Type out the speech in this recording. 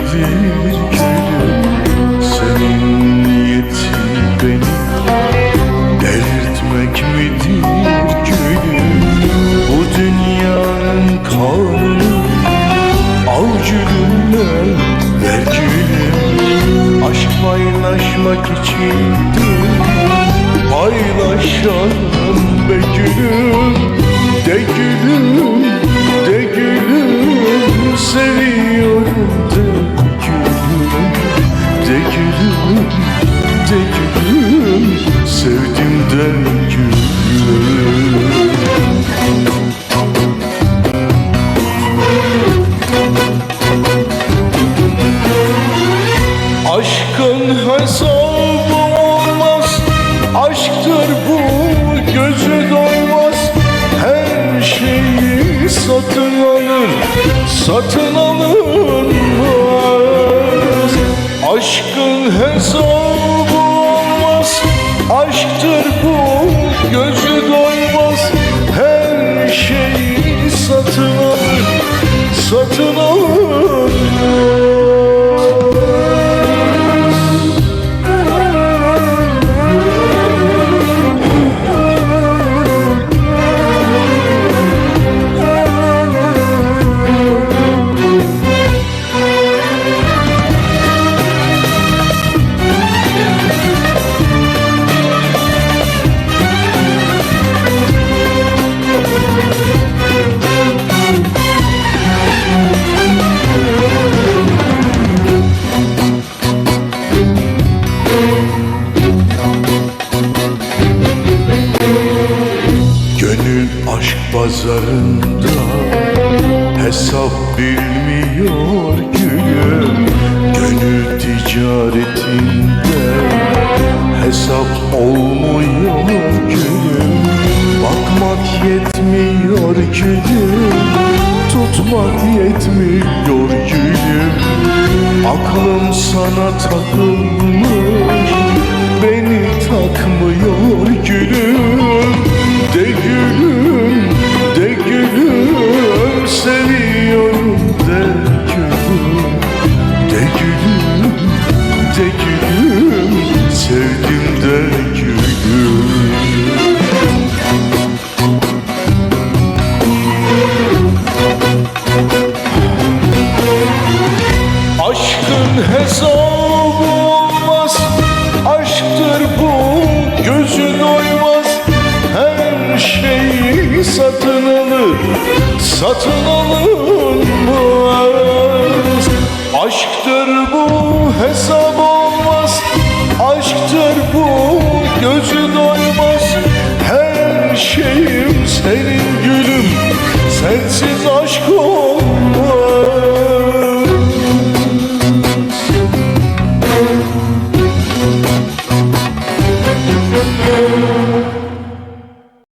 midir gülüm Senin niyetin beni delirtmek midir gülüm Bu dünyanın kanunu Al gülümle Aşk paylaşmak içindir Paylaşalım be gülüm Sevdimden gülüm Aşkın hesabı olmaz Aşktır bu gözü doymaz. Her şeyi satın alır Satın alınmaz Aşkın hesabı Gönül aşk pazarında Hesap bilmiyor gülüm Gönül ticaretinde Hesap olmuyor gülüm Bakmak yetmiyor gülüm Tutmak yetmiyor gülüm Aklım sana takılmış Beni takmıyor gülüm De gülüm, satın alır Satın alınmaz Aşktır bu hesap olmaz Aşktır bu gözü doymaz. Her şeyim senin gülüm Sensiz aşk olmaz